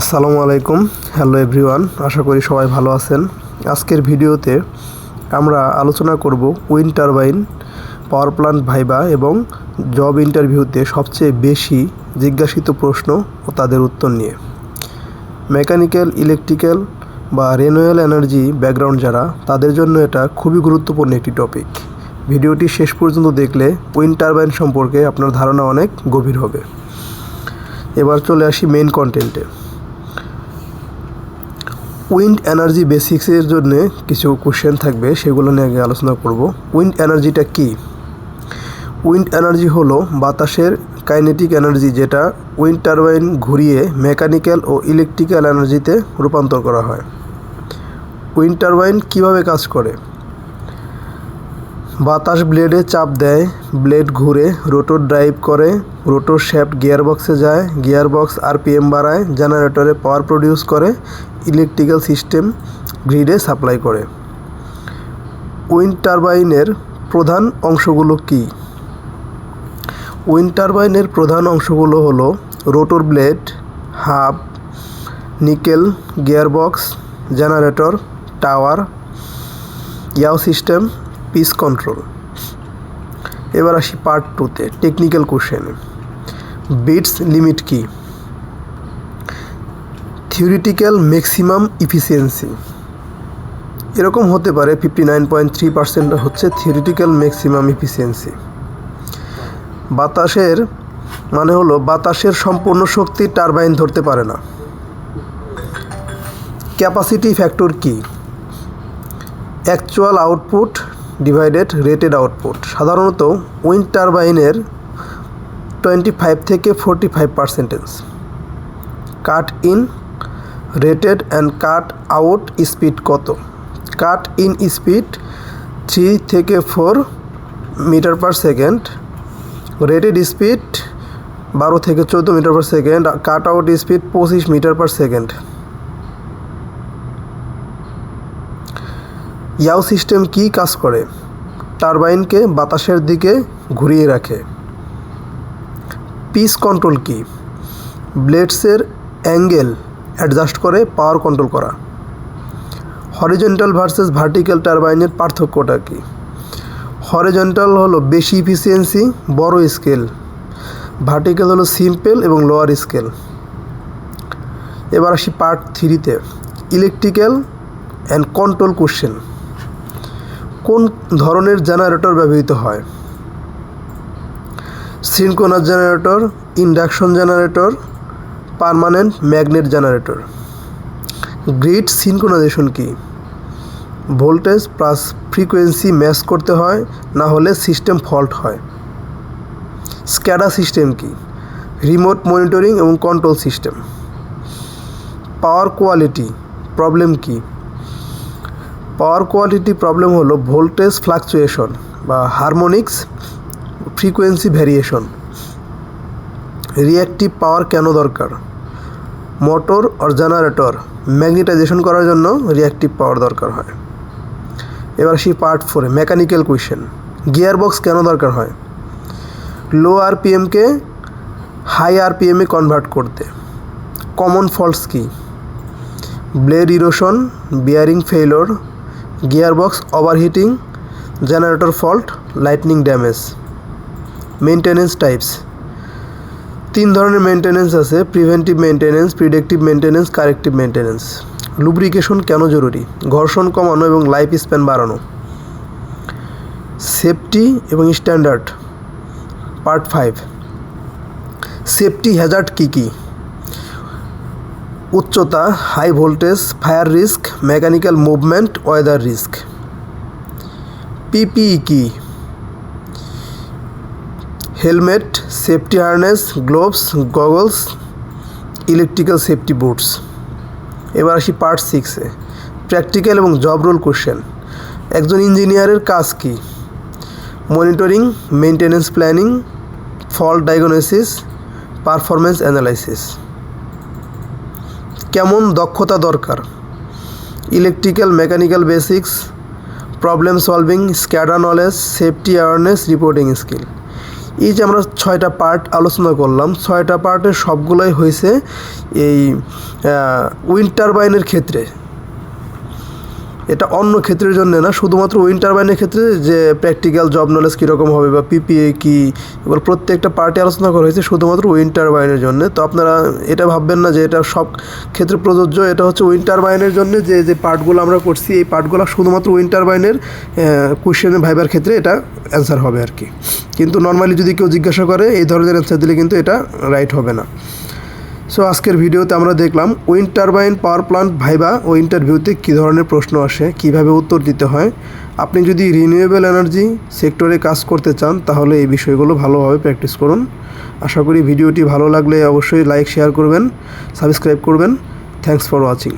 আসসালামু আলাইকুম। Hello everyone আশা করি সবাই ভালো আছেন। আজকের ভিডিওতে আমরা আলোচনা করব wind turbine, power plant viva এবং জব ইন্টারভিউতে সবচেয়ে বেশি জিজ্ঞাসিত প্রশ্ন ও তাদের উত্তর নিয়ে। মেকানিক্যাল, ইলেকট্রিক্যাল বা রেনুয়েল এনার্জি ব্যাকগ্রাউন্ড যারা, তাদের জন্য এটা খুবই গুরুত্বপূর্ণ একটি টপিক ভিডিওটি শেষ পর্যন্ত দেখলে উইন্ড টারবাইন সম্পর্কে আপনার ধারণা অনেক গভীর হবে। এবার চলে আসি মেইন কন্টেন্টে উইন্ড এনার্জি বেসিক্সের জন্য কিছু কোশ্চেন থাকবে, সেগুলো নিয়ে আগে আলোচনা করব। উইন্ড এনার্জিটা কি? উইন্ড এনার্জি হলো বাতাসের কাইনেটিক এনার্জি যেটা উইন্ড টারবাইন ঘুরিয়ে মেকানিক্যাল ও ইলেকট্রিক্যাল এনার্জিতে রূপান্তর করা হয়। উইন্ড টারবাইন কীভাবে কাজ করে? বাতাস ব্লেডে চাপ দেয়, ব্লেড ঘুরে, রোটর ড্রাইভ করে, রোটর শ্যাফট গিয়ারবক্সে যায়, গিয়ারবক্স আরপিএম বাড়ায়, জেনারেটরে পাওয়ার প্রডিউস করে, ইলেকট্রিক্যাল সিস্টেম গ্রিডে সাপ্লাই করে। উইন্ড টারবাইনের প্রধান অংশগুলো কি? উইন্ড টারবাইনের প্রধান অংশগুলো হলো rotor blade, hub, nacelle, gearbox, generator, tower, yaw system pitch control এবার আসি পার্ট টুতে টেকনিক্যাল কোশ্চেন বিটস লিমিট কি? থিওরিটিক্যাল ম্যাক্সিমাম ইফিসিয়েন্সি এরকম হতে পারে fifty nine point three percent হচ্ছে থিওরিটিক্যাল ম্যাক্সিমাম ইফিসিয়েন্সি বাতাসের মানে হলো বাতাসের সম্পূর্ণ শক্তি টারবাইন ধরতে পারে না। ক্যাপাসিটি ফ্যাক্টর কি? Actual output divided rated output সাধারণত উইন্ড টারবাইনের টোয়েন্টি ফাইভ থেকে forty five percentage cut in rated and cut out speed কত? কাট ইন স্পিড থ্রি থেকে four metre per second. Rated speed বারো থেকে চোদ্দ metre per second. Cut out speed পঁচিশ metre per second. Yaw system কি কাজ করে? টারবাইনকে বাতাসের দিকে ঘুরিয়ে রাখে। পিস কন্ট্রোল কি? ব্লেডসের অ্যাঙ্গেল অ্যাডজাস্ট করে পাওয়ার কন্ট্রোল করা। হরিজেন্টাল ভার্সেস ভার্টিক্যাল টারবাইনের পার্থক্যটা কি? হরিজেন্টাল হলো বেশি ইফিসিয়েন্সি বড় স্কেল ভার্টিক্যাল হলো সিম্পল এবং লোয়ার স্কেল এবার আসি পার্ট থ্রিতে ইলেকট্রিক্যাল অ্যান্ড কন্ট্রোল কোশ্চেন কোন ধরনের জেনারেটর ব্যবহৃত হয়? Synchronous generator induction generator permanent magnet generator grid synchronization কি? ভোল্টেজ প্লাস ফ্রিকোয়েন্সি ম্যাচ করতে হয়, না হলে সিস্টেম ফল্ট হয়। স্ক্যাডা সিস্টেম কি? রিমোট মনিটরিং এবং control system power quality problem কি? পাওয়ার কোয়ালিটি প্রবলেম হলো ভোল্টেজ ফ্লাকচুয়েশন বা harmonics frequency variation reactive power কেন দরকার? মোটর আর জেনারেটর ম্যাগনেটাইজেশন করার জন্য রিঅ্যাক্টিভ পাওয়ার দরকার হয়। এবার আসি পার্ট ফোরে মেকানিক্যাল কুয়েশন। গিয়ারবক্স কেন দরকার হয়? লো আরপিএমকে হাই আরপিএমে কনভার্ট করতে। কমন ফল্টস কি? Blade erosion, bearing failure gearbox overheating generator fault lightning damage maintenance types তিন ধরনের মেনটেনেন্স আছে preventive maintenance predictive maintenance corrective maintenance lubrication কেন জরুরি? ঘর্ষণ কমানো এবং লাইফ স্প্যান বাড়ানো। সেফটি এবং standard part five safety hazard কী কী? উচ্চতা high voltage fire risk mechanical movement weather risk PPE কি? Helmet safety harness gloves goggles electrical safety boots এবার আসি পার্ট সিক্সে প্র্যাকটিক্যাল এবং জব রোল কোশ্চেন একজন ইঞ্জিনিয়ারের কাজ কি? Monitoring maintenance planning fault diagnosis performance analysis কেমন দক্ষতা দরকার? Electrical, mechanical basics problem solving SCADA knowledge safety awareness reporting skill এই যে আমরা ছয়টা পার্ট আলোচনা করলাম, ছয়টা পার্টের সবগুলোই হয়েছে এই উইন্ড টারবাইনের ক্ষেত্রে। এটা অন্য ক্ষেত্রের জন্য না, শুধুমাত্র উইন্ড টারবাইনের ক্ষেত্রে যে প্র্যাকটিক্যাল জব নলেজ কীরকম হবে বা পিপিএ কী, এগুলো প্রত্যেকটা পার্টি আলোচনা করা হয়েছে শুধুমাত্র উইন্ড টারবাইনের জন্য। তো আপনারা এটা ভাববেন না যে এটা সব ক্ষেত্রে প্রযোজ্য, এটা হচ্ছে উইন্ড টারবাইনের জন্য যে যে পার্টগুলো আমরা করছি, এই পার্টগুলো শুধুমাত্র উইন্ড টারবাইনের কোয়েশ্চেনের ভাইবার ক্ষেত্রে এটা অ্যান্সার হবে আর কি। কিন্তু নর্মালি যদি কেউ জিজ্ঞাসা করে, এই ধরনের অ্যান্সার দিলে কিন্তু এটা রাইট হবে না। সো আজকের ভিডিওতে আমরা দেখলাম wind turbine power plant viva ও ইন্টারভিউতে কী ধরনের প্রশ্ন আসে, কীভাবে উত্তর দিতে হয়। আপনি যদি রিনিউয়েবল এনার্জি সেক্টরে কাজ করতে চান, তাহলে এই বিষয়গুলো ভালোভাবে প্র্যাকটিস করুন। আশা করি ভিডিওটি ভালো লাগলে অবশ্যই লাইক শেয়ার করবেন সাবস্ক্রাইব করবেন। Thanks for watching